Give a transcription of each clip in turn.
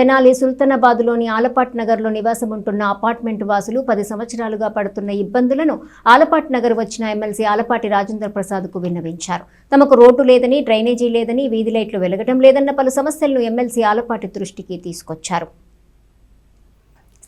తెనాలి సుల్తానాబాద్లోని ఆలపాట్ నగర్లో నివాసం ఉంటున్న అపార్ట్మెంట్ వాసులు పది సంవత్సరాలుగా పడుతున్న ఇబ్బందులను ఆలపాట్ నగర్ వచ్చిన M L C Alapati Rajendra ప్రసాద్కు విన్నవించారు. తమకు రోడ్డు లేదని డ్రైనేజీ లేదని వీధి లైట్లు వెలగడం లేదన్న పలు సమస్యలను ఎమ్మెల్సీ ఆలపాటి దృష్టికి తీసుకొచ్చారు.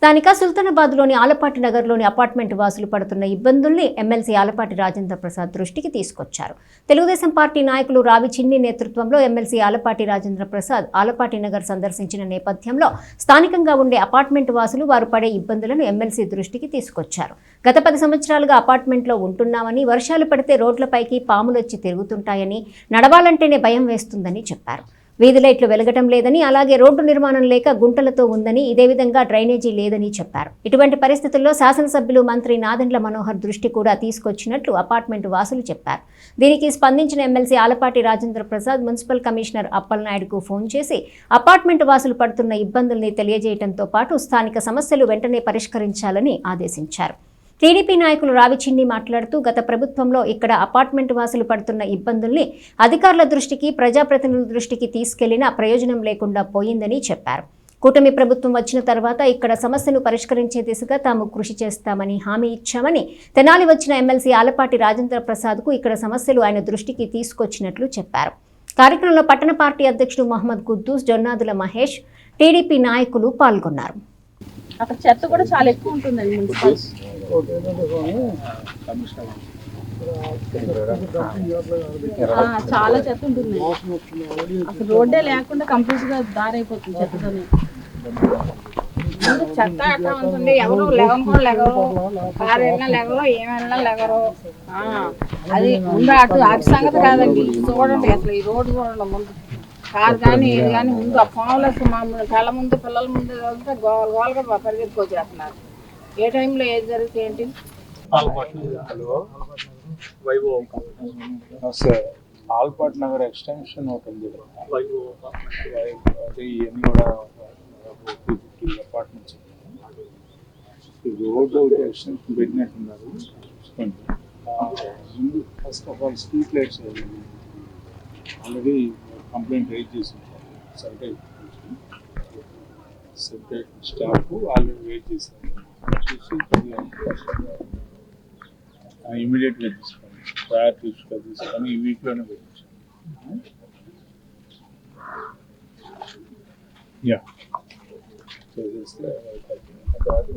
స్థానిక సుల్తానాబాద్లోని ఆలపాటి నగర్లోని అపార్ట్మెంట్ వాసులు పడుతున్న ఇబ్బందుల్ని ఎమ్మెల్సీ ఆలపాటి రాజేంద్ర ప్రసాద్ దృష్టికి తీసుకొచ్చారు. తెలుగుదేశం పార్టీ నాయకులు రావి చిన్ని నేతృత్వంలో ఎమ్మెల్సీ ఆలపాటి రాజేంద్ర ప్రసాద్ ఆలపాటి నగర్ సందర్శించిన నేపథ్యంలో స్థానికంగా ఉండే అపార్ట్మెంట్ వాసులు వారు పడే ఇబ్బందులను ఎమ్మెల్సీ దృష్టికి తీసుకొచ్చారు. గత పది సంవత్సరాలుగా అపార్ట్మెంట్లో ఉంటున్నామని వర్షాలు పడితే రోడ్లపైకి పాములొచ్చి తిరుగుతుంటాయని నడవాలంటేనే భయం వేస్తుందని చెప్పారు. వీధి లైట్లు వెలగటం లేదని అలాగే రోడ్డు నిర్మాణం లేక గుంటలతో ఉందని ఇదే విధంగా డ్రైనేజీ లేదని చెప్పారు. ఇటువంటి పరిస్థితుల్లో శాసనసభ్యులు మంత్రి నాదెండ్ల మనోహర్ దృష్టి కూడా తీసుకొచ్చినట్లు అపార్ట్మెంట్ వాసులు చెప్పారు. దీనికి స్పందించిన MLC Alapati Rajendra Prasad municipal commissioner అప్పలనాయుడుకు phone చేసి అపార్ట్మెంట్ వాసులు పడుతున్న ఇబ్బందుల్ని తెలియజేయడంతో పాటు స్థానిక సమస్యలు వెంటనే పరిష్కరించాలని ఆదేశించారు. టీడీపీ నాయకులు రావిచిన్ని మాట్లాడుతూ గత ప్రభుత్వంలో ఇక్కడ అపార్ట్మెంట్ వాసులు పడుతున్న ఇబ్బందుల్ని అధికారుల దృష్టికి ప్రజాప్రతినిధుల దృష్టికి తీసుకెళ్ళినా ప్రయోజనం లేకుండా పోయిందని చెప్పారు. కూటమి ప్రభుత్వం వచ్చిన తర్వాత ఇక్కడ సమస్యను పరిష్కరించే దిశగా తాము కృషి చేస్తామని హామీ ఇచ్చామని తెనాలి వచ్చిన ఎమ్మెల్సీ ఆలపాటి రాజేంద్ర ప్రసాద్కు ఇక్కడ సమస్యలు ఆయన దృష్టికి తీసుకొచ్చినట్లు చెప్పారు. కార్యక్రమంలో పట్టణ పార్టీ అధ్యక్షుడు మహమ్మద్ కుద్దూస్ జొన్నాదుల మహేష్ టీడీపీ నాయకులు పాల్గొన్నారు. అక్కడ చెత్త కూడా చాలా ఎక్కువ ఉంటుందండి మున్సిపల్ ఆ, చాలా చెత్త ఉంటుంది అసలు రోడ్డే లేకుండా కంప్లీట్గా దారి అయిపోతుంది చెత్తతోనే చెత్త ఎట్లా ఉంటుంది? ఎవరు కూడా లెగరు కారు వెళ్ళినా లెగరు ఏం వెళ్ళినా లెగరు అది ముందు అటు అటు సంగతి కాదండి. చూడండి అసలు ఈ రోడ్డు చూడండి ముందు. కారు కానీ ఇది కానీ ముందు ఆ మా ముందు కళ్ళ ముందు పిల్లల ముందు వెళ్తే గోల గోలుగా పరిగెత్తుకొచ్చేస్తున్నారు. ఏ టైంలో ఏది జరిగితే ఏంటి? ఆల్పాట్ నగర్ ఎక్స్టెన్షన్ ఒకటి ఉంది. అది ఇవన్నీ కూడా ఫిఫ్టీ అపార్ట్మెంట్స్ రోడ్ ఒకటి extension పెట్టినట్టున్నారు. First of all street lights already complaint raise చేసింది site separate staff already wait చేశారు. చూసి ఇమీడియట్గా తీసుకోండి ప్రయారిటీస్గా తీసుకొని ఈ వీక్లోనే పెట్టించాను యా చేసేస్తే తర్వాత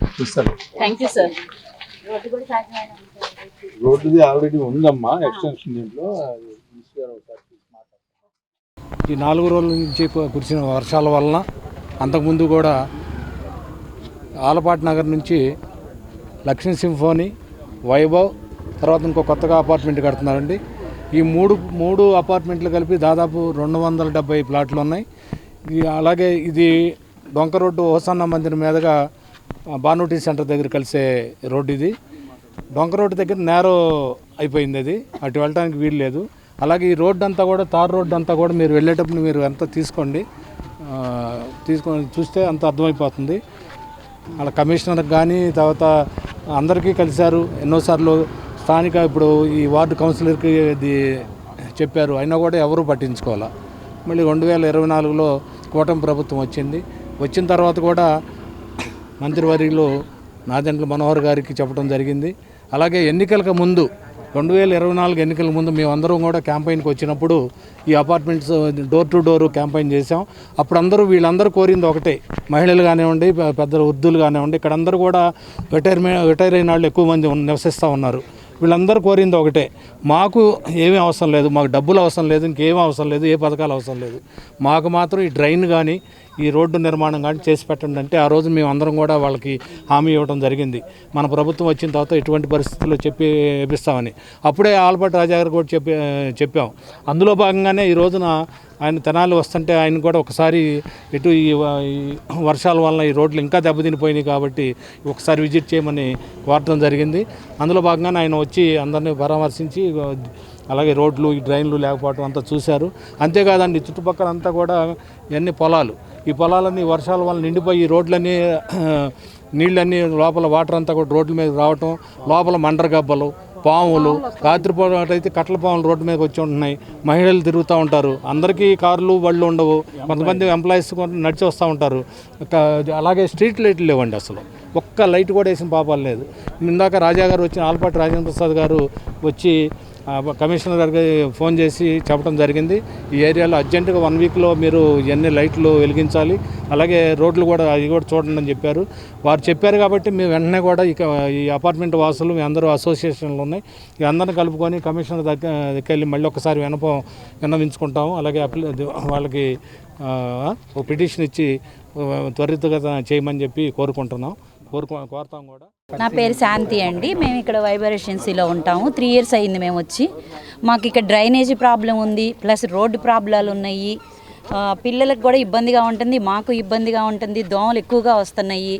చూస్తాను థ్యాంక్ యూ సార్ రోడ్డుది ఆల్రెడీ ఉందమ్మా ఎక్స్టెన్షన్ దీంట్లో. ఈ నాలుగు రోజుల నుంచి కురిసిన వర్షాల వలన అంతకుముందు కూడా ఆలపాటి నగర్ నుంచి లక్ష్మీ సింఫోనీ వైభవ్ తర్వాత ఇంకో కొత్తగా అపార్ట్మెంట్ కడుతున్నారండి. ఈ మూడు మూడు అపార్ట్మెంట్లు కలిపి దాదాపు రెండు వందల డెబ్బై ప్లాట్లు ఉన్నాయి. అలాగే ఇది డొంక రోడ్డు హోసన్న మందిరం మీదుగా ఆ, సెంటర్ దగ్గర కలిసే రోడ్డు ఇది. డొంక రోడ్డు దగ్గర నేరో అయిపోయింది అది. అటు వెళ్ళడానికి వీలు లేదు. అలాగే ఈ రోడ్డు అంతా కూడా తార్ రోడ్డు అంతా కూడా మీరు వెళ్ళేటప్పుడు మీరు అంతా తీసుకోండి. తీసుకొని చూస్తే అంత అర్థమైపోతుంది. అలా కమిషనర్కి కానీ తర్వాత అందరికీ కలిశారు. ఎన్నోసార్లు స్థానిక ఇప్పుడు ఈ వార్డు కౌన్సిలర్కి ఇది చెప్పారు. అయినా కూడా ఎవరూ పట్టించుకోవాలా. మళ్ళీ రెండు వేల ఇరవై నాలుగులో కూటమి ప్రభుత్వం వచ్చింది. వచ్చిన తర్వాత కూడా మంత్రివర్యులు నాదెండ్ల మనోహర్ గారికి చెప్పడం జరిగింది. అలాగే ఎన్నికలకు ముందు రెండు వేల ఇరవై నాలుగు ఎన్నికల ముందు మేమందరం కూడా క్యాంపైన్కి వచ్చినప్పుడు ఈ apartments door to door campaign చేసాం అప్పుడు అందరూ వీళ్ళందరూ కోరింది ఒకటే మహిళలు కానివ్వండి పెద్ద వృద్ధులు కానివ్వండి ఇక్కడ అందరూ కూడా రిటైర్మెంట్ రిటైర్ అయిన వాళ్ళు ఎక్కువ మంది నివసిస్తూ ఉన్నారు. వీళ్ళందరూ కోరింది ఒకటే మాకు ఏమీ అవసరం లేదు మాకు డబ్బులు అవసరం లేదు ఇంకేం అవసరం లేదు ఏ పథకాలు అవసరం లేదు. మాకు మాత్రం ఈ డ్రైన్ కానీ ఈ రోడ్డు నిర్మాణం కానీ చేసి పెట్టండి అంటే ఆ రోజు మేము అందరం కూడా వాళ్ళకి హామీ ఇవ్వడం జరిగింది. మన ప్రభుత్వం వచ్చిన తర్వాత ఎటువంటి పరిస్థితుల్లో చెప్పి ఇప్పిస్తామని అప్పుడే ఆల్బర్ట్ రాజా గారు కూడా చెప్పి చెప్పాం. అందులో భాగంగానే ఈ రోజున ఆయన తెనాలి వస్తుంటే ఆయన కూడా ఒకసారి ఇటు ఈ ఈ వర్షాల వలన ఈ రోడ్లు ఇంకా దెబ్బతినిపోయినాయి కాబట్టి ఒకసారి విజిట్ చేయమని కోరడం జరిగింది. అందులో భాగంగానే ఆయన వచ్చి అందరినీ పరామర్శించి అలాగే రోడ్లు ఈ డ్రైన్లు లేకపోవడం అంతా చూశారు. అంతేకాదండి చుట్టుపక్కల అంతా కూడా ఇవన్నీ పొలాలు. ఈ పొలాలన్నీ వర్షాల వల్ల నిండిపోయి రోడ్లన్నీ నీళ్ళన్నీ లోపల వాటర్ అంతా కూడా రోడ్ల మీద రావటం లోపల మండర గబ్బలు పాములు రాత్రిపూట అయితే కట్టల పాములు రోడ్డు మీదకి వచ్చి ఉంటున్నాయి. మహిళలు తిరుగుతూ ఉంటారు. అందరికీ కార్లు బళ్ళు ఉండవు. కొంతమంది ఎంప్లాయీస్ నడిచి వస్తూ ఉంటారు. అలాగే స్ట్రీట్ లైట్లు లేవండి అసలు. ఒక్క లైట్ కూడా వేసిన పాపాలు లేదు. ఇందాక రాజా గారు వచ్చిన ఆల్పాటి రాజేంద్ర ప్రసాద్ గారు వచ్చి కమిషనర్ గారికి ఫోన్ చేసి చెప్పడం జరిగింది. ఈ ఏరియాలో అర్జెంటుగా వన్ వీక్లో మీరు ఎన్ని లైట్లు వెలిగించాలి అలాగే రోడ్లు కూడా అవి కూడా చూడండి అని చెప్పారు. వారు చెప్పారు కాబట్టి మేము వెంటనే కూడా ఇక ఈ అపార్ట్మెంట్ వాసులు మీ అందరూ అసోసియేషన్లు ఉన్నాయి. ఇక అందరిని కలుపుకొని కమిషనర్ దగ్గర దగ్గరికి వెళ్ళి మళ్ళీ ఒకసారి వినపం విన్నవించుకుంటాము. అలాగే వాళ్ళకి ఒక పిటిషన్ ఇచ్చి ఆ, త్వరితగత చేయమని చెప్పి కోరుకుంటున్నాం. కోరుకో కోరుతాం కూడా. నా పేరు శాంతి అండి. మేము ఇక్కడ వైబర్ రెసిడెన్సీలో ఉంటాము. త్రీ ఇయర్స్ అయింది మేము వచ్చి. మాకు ఇక్కడ డ్రైనేజీ ప్రాబ్లం ఉంది. ప్లస్ రోడ్డు ప్రాబ్లాలు ఉన్నాయి. పిల్లలకు కూడా ఇబ్బందిగా ఉంటుంది. మాకు ఇబ్బందిగా ఉంటుంది. దోమలు ఎక్కువగా వస్తున్నాయి.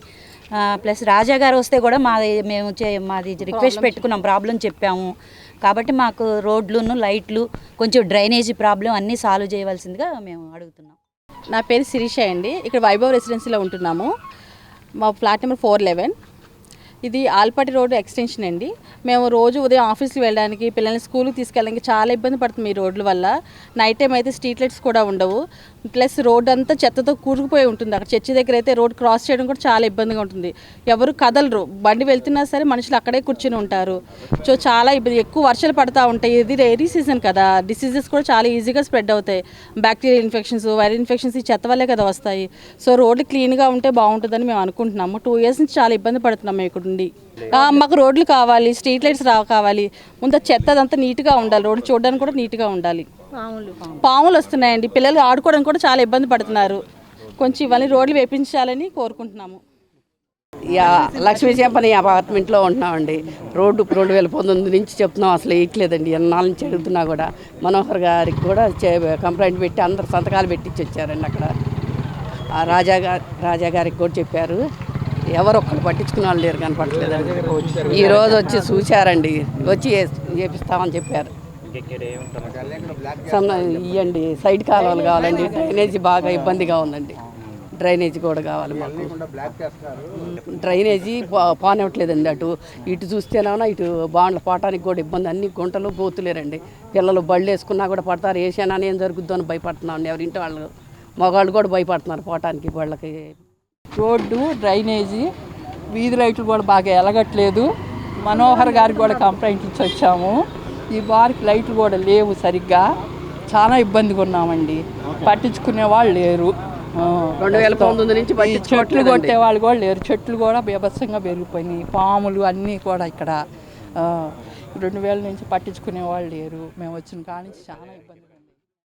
ప్లస్ రాజా గారు వస్తే కూడా మాది మేము మాది రిక్వెస్ట్ పెట్టుకున్నాం. ప్రాబ్లం చెప్పాము. కాబట్టి మాకు రోడ్లును లైట్లు కొంచెం డ్రైనేజీ ప్రాబ్లం అన్నీ సాల్వ్ చేయవలసిందిగా మేము అడుగుతున్నాం. నా పేరు శిరీష అండి. ఇక్కడ వైభవ్ రెసిడెన్సీలో ఉంటున్నాము. మా ఫ్లాట్ నెంబర్ ఫోర్ లెవెన్ ఇది ఆల్పాటి రోడ్ ఎక్స్టెన్షన్ అండి. మేము రోజు ఉదయం ఆఫీస్కి వెళ్ళడానికి పిల్లల్ని స్కూల్కి తీసుకెళ్ళడానికి చాలా ఇబ్బంది పడుతుంది ఈ రోడ్ల వల్ల. నైట్ టైం అయితే స్ట్రీట్ లైట్స్ కూడా ఉండవు. ప్లస్ రోడ్ అంతా చెత్తతో కూరుకుపోయి ఉంటుంది. అక్కడ చర్చి దగ్గర అయితే రోడ్ క్రాస్ చేయడం కూడా చాలా ఇబ్బందిగా ఉంటుంది. ఎవరు కదలరు. బండి వెళ్తున్నా సరే మనుషులు అక్కడే కూర్చుని ఉంటారు. సో చాలా ఇబ్బంది. ఎక్కువ వర్షాలు పడతా ఉంటాయి. ఇది రైనీ సీజన్ కదా. డిసీజెస్ కూడా చాలా ఈజీగా స్ప్రెడ్ అవుతాయి. బ్యాక్టీరియల్ ఇన్ఫెక్షన్స్ వైరల్ ఇన్ఫెక్షన్స్ ఈ చెత్త వల్లే కదా వస్తాయి. సో రోడ్లు క్లీన్గా ఉంటే బాగుంటుందని మేము అనుకుంటున్నాము. టూ ఇయర్స్ నుంచి చాలా ఇబ్బంది పడుతున్నాము ఇక్కడ ఉండి. మాకు రోడ్లు కావాలి స్ట్రీట్ లైట్స్ రా కావాలి ముందు చెత్త అదంతా నీట్గా ఉండాలి. రోడ్డు చూడడానికి కూడా నీట్గా ఉండాలి. పాములు. వస్తున్నాయండి. పిల్లలు ఆడుకోవడానికి కూడా చాలా ఇబ్బంది పడుతున్నారు. కొంచెం ఇవన్నీ రోడ్లు వేపించాలని కోరుకుంటున్నాము. యా లక్ష్మీ చెప్పని అపార్ట్మెంట్లో ఉంటున్నామండి. రోడ్డు రెండు వేల పంతొమ్మిది నుంచి చెప్తున్నాం అసలు వేయట్లేదండి. ఎన్నాళ్ళ నుంచి అడుగుతున్నా కూడా మనోహర్ గారికి కూడా చే- కంప్లైంట్ పెట్టి అందరు సంతకాలు పెట్టించి వచ్చారండి అక్కడ. ఆ రాజా గారి రాజా గారికి కూడా చెప్పారు. ఎవరు ఒక్కరు పట్టించుకున్న వాళ్ళు లేరు కనపడలేదండి ఈ రోజు వచ్చి చూశారండి. వచ్చి చేపిస్తామని చెప్పారు. ఇవ్వండి సైడ్ కాలువలు కావాలండి. డ్రైనేజీ బాగా ఇబ్బందిగా ఉందండి. డ్రైనేజీ కూడా కావాలి మాకు. డ్రైనేజీ పోనివ్వట్లేదండి అటు. ఇటు చూస్తేనేమో ఇటు బాండ్ల పోవటానికి కూడా ఇబ్బంది. అన్ని గుంటలు గోతులేరండి. పిల్లలు బళ్ళు వేసుకున్నా కూడా పడతారు. వేసానా ఏం జరుగుద్దో అని భయపడుతున్నాం. ఎవరింటి వాళ్ళు మగవాళ్ళు కూడా భయపడుతున్నారు పోవటానికి వాళ్ళకి రోడ్డు డ్రైనేజీ వీధి లైట్లు కూడా బాగా ఎలగట్లేదు. మనోహర్ గారికి కూడా కంప్లైంట్ ఇచ్చి వచ్చాము ఈ బార్కి లైట్లు కూడా లేవు సరిగ్గా. చాలా ఇబ్బందిగా ఉన్నామండి. పట్టించుకునే వాళ్ళు లేరు. రెండు వేల పంతొమ్మిది నుంచి చెట్లు. కొట్టే వాళ్ళు కూడా లేరు. చెట్లు కూడా బీభత్సంగా పెరిగిపోయినాయి. పాములు అన్నీ కూడా ఇక్కడ రెండు వేల నుంచి పట్టించుకునే వాళ్ళు లేరు. మేము వచ్చిన కాడి నుంచి చాలా ఇబ్బంది